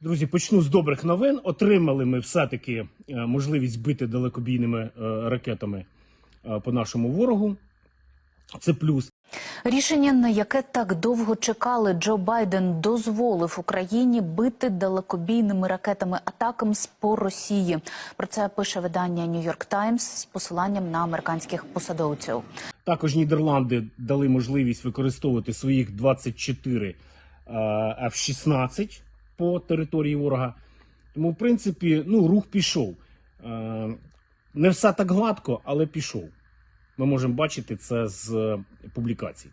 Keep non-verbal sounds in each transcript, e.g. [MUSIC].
Друзі, почну з добрих новин. Отримали ми все-таки е, можливість бити далекобійними е, ракетами е, по нашому ворогу. Це плюс. Рішення, на яке так довго чекали, Джо Байден дозволив Україні бити далекобійними ракетами атакамс по Росії. Про це пише видання New York Times з посиланням на американських посадовців. Також Нідерланди дали можливість використовувати своїх 24 е, F-16 по території ворога. Тому, в принципі, ну, рух пішов. Е, Не все так гладко, але пішов. Ми можемо бачити це з е, публікацій.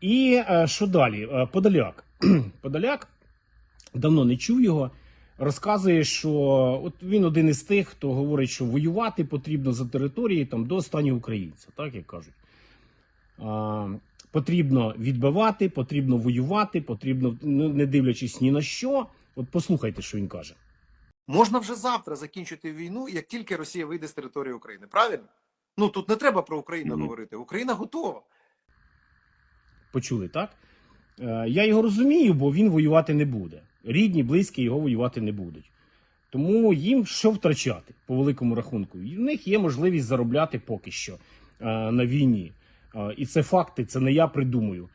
І е, що далі? Подоляк. [CLEARS THROAT] Подоляк давно не чув його. Розказує, що от він один із тих, хто говорить, що воювати потрібно за території там до останнього українця, так як кажуть. А, потрібно відбивати, потрібно воювати, потрібно, ну, не дивлячись ні на що. От послухайте, що він каже. Можна вже завтра закінчити війну, як тільки Росія вийде з території України. Правильно? Ну тут не треба про Україну Мгм. говорити. Україна готова. Почули, так? Е, я його розумію, бо він воювати не буде. Рідні, близькі його воювати не будуть. Тому їм що втрачати по великому рахунку. І в них є можливість заробляти поки що е, на війні. Е, і це факти, це не я придумую.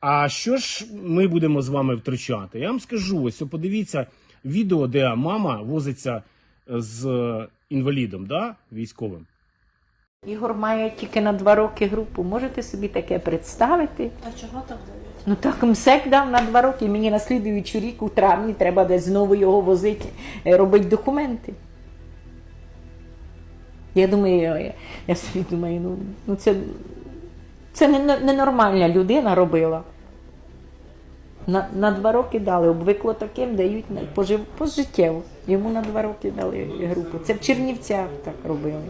А що ж ми будемо з вами втрачати? Я вам скажу: ось подивіться відео, де мама возиться з е, інвалідом, да, військовим. Ігор має тільки на два роки групу. Можете собі таке представити? А чого так дають? Ну так МСЕК дав на два роки. Мені на слідуючий рік у травні треба десь знову його возити, е, робити документи. Я думаю, я, я собі думаю, ну, ну це, це не- ненормальна людина робила. На, на два роки дали, обвикло таким, дають пожив, пожиттєво. Йому на два роки дали групу. Це в Чернівцях так робили.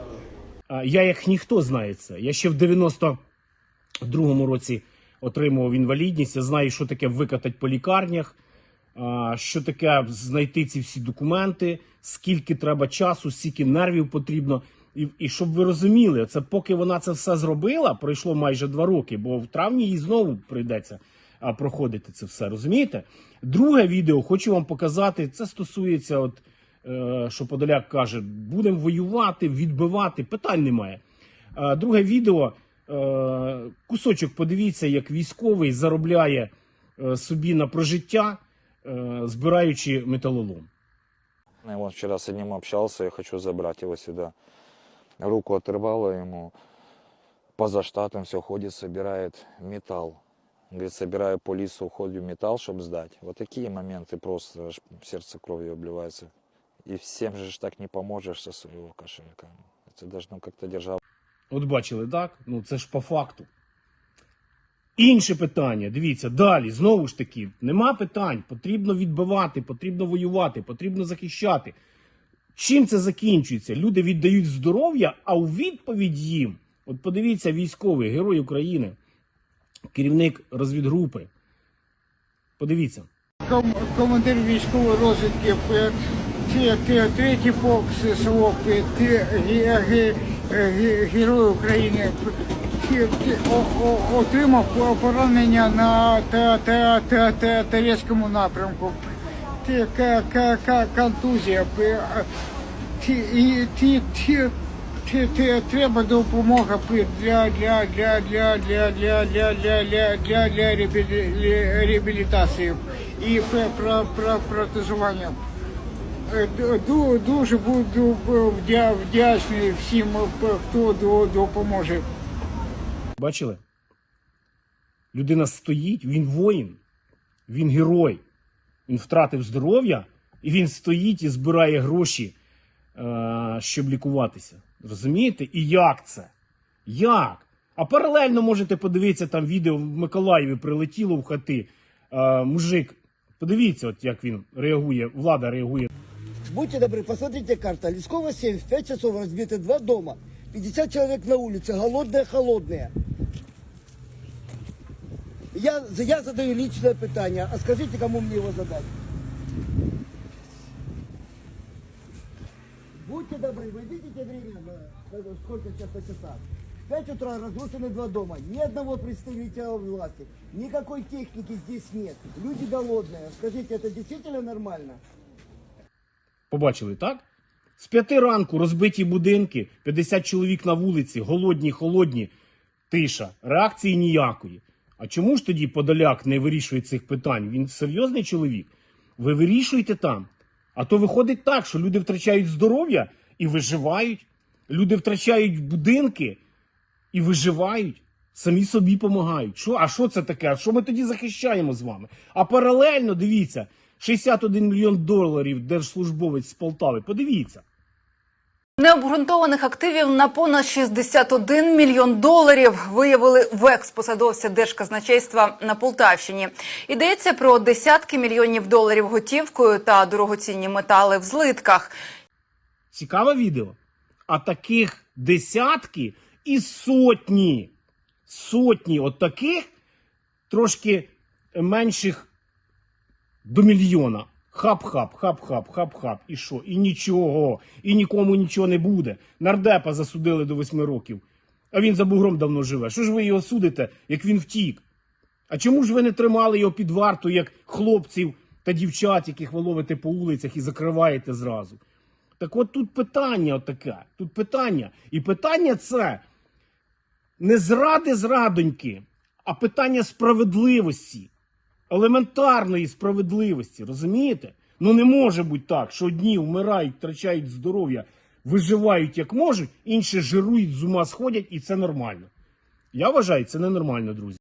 Я як ніхто знає це. Я ще в 92-му році отримував інвалідність. Я знаю, що таке викатати по лікарнях, що таке знайти ці всі документи, скільки треба часу, скільки нервів потрібно. І, і щоб ви розуміли, це поки вона це все зробила, пройшло майже два роки, бо в травні їй знову прийдеться проходити це все. Розумієте? Друге відео хочу вам показати. Це стосується, от, що Подоляк каже: будемо воювати, відбивати. Питань немає. Е, друге відео. Е, кусочок подивіться, як військовий заробляє е, собі на прожиття, е, збираючи металолом. Я вот вчера с одним общался, я хочу забрать его сюда. Руку оторвало ему, поза штатом все ходит, собирает металл. Говорит, собираю по лесу, ходю металл, чтобы сдать. Вот такие моменты просто аж сердце кровью обливается. И всем же ж так не поможешь со своего кошелька. Это должно как-то держать. От бачили, так? Ну це ж по факту. Інше питання, дивіться, далі, знову ж таки, нема питань. Потрібно відбивати, потрібно воювати, потрібно захищати. Чим це закінчується? Люди віддають здоров'я, а у відповідь їм, от подивіться, військовий, герой України, керівник розвідгрупи. Подивіться. ком- командир військової розвідки т- третій полк ге- Герой України отримав поранення на Торецькому напрямку. Контузія. Треба допомога для для для для для для для для для для для реабілі- реабілітації і пр- пр- пр- протезування. Е, ду- ду- Дуже буду вдячний всім, хто допоможе. Бачили? Людина стоїть, він воїн, він герой. Він втратив здоров'я, і він стоїть і збирає гроші, е, щоб лікуватися. Розумієте? І як це? Як? А паралельно можете подивитися там відео в Миколаєві прилетіло в хати. Е, мужик, подивіться, от як він реагує, влада реагує Будьте добры, посмотрите карта. Лескова 7, в 5 часов разбиты два дома. 50 человек на улице, голодные, холодные. Я, я задаю личное питание, а скажите, кому мне его задать? Будьте добры, вы видите время? сколько сейчас на часах. В 5 утра разрушены два дома. Ни одного представителя власти. Никакой техники здесь нет. Люди голодные. Скажите, это действительно нормально? Побачили, так? З п'яти ранку розбиті будинки, 50 чоловік на вулиці, голодні, холодні, тиша, реакції ніякої. А чому ж тоді Подоляк не вирішує цих питань? Він серйозний чоловік. Ви вирішуєте там. А то виходить так, що люди втрачають здоров'я і виживають. Люди втрачають будинки і виживають. Самі собі допомагають. А що це таке? А що ми тоді захищаємо з вами? А паралельно дивіться, 61 мільйон доларів держслужбовець з Полтави. Подивіться. Необґрунтованих активів на понад 61 мільйон доларів виявили в експосадовця Держказначейства на Полтавщині. Йдеться про десятки мільйонів доларів готівкою та дорогоцінні метали в злитках. Цікаве відео. А таких десятки і сотні. Сотні от таких трошки менших до мільйона. Хап-хап, хап-хап, хап-хап. І що? І нічого. І нікому нічого не буде. Нардепа засудили до восьми років. А він за бугром давно живе. Що ж ви його судите, як він втік? А чому ж ви не тримали його під варту, як хлопців та дівчат, яких ви ловите по вулицях і закриваєте зразу? Так от тут питання таке. Тут питання. І питання це не зради зрадоньки, а питання справедливості. Елементарної справедливості. Розумієте? Ну не може бути так, що одні вмирають, втрачають здоров'я, виживають як можуть, інші жирують, з ума сходять, і це нормально. Я вважаю, це ненормально, друзі.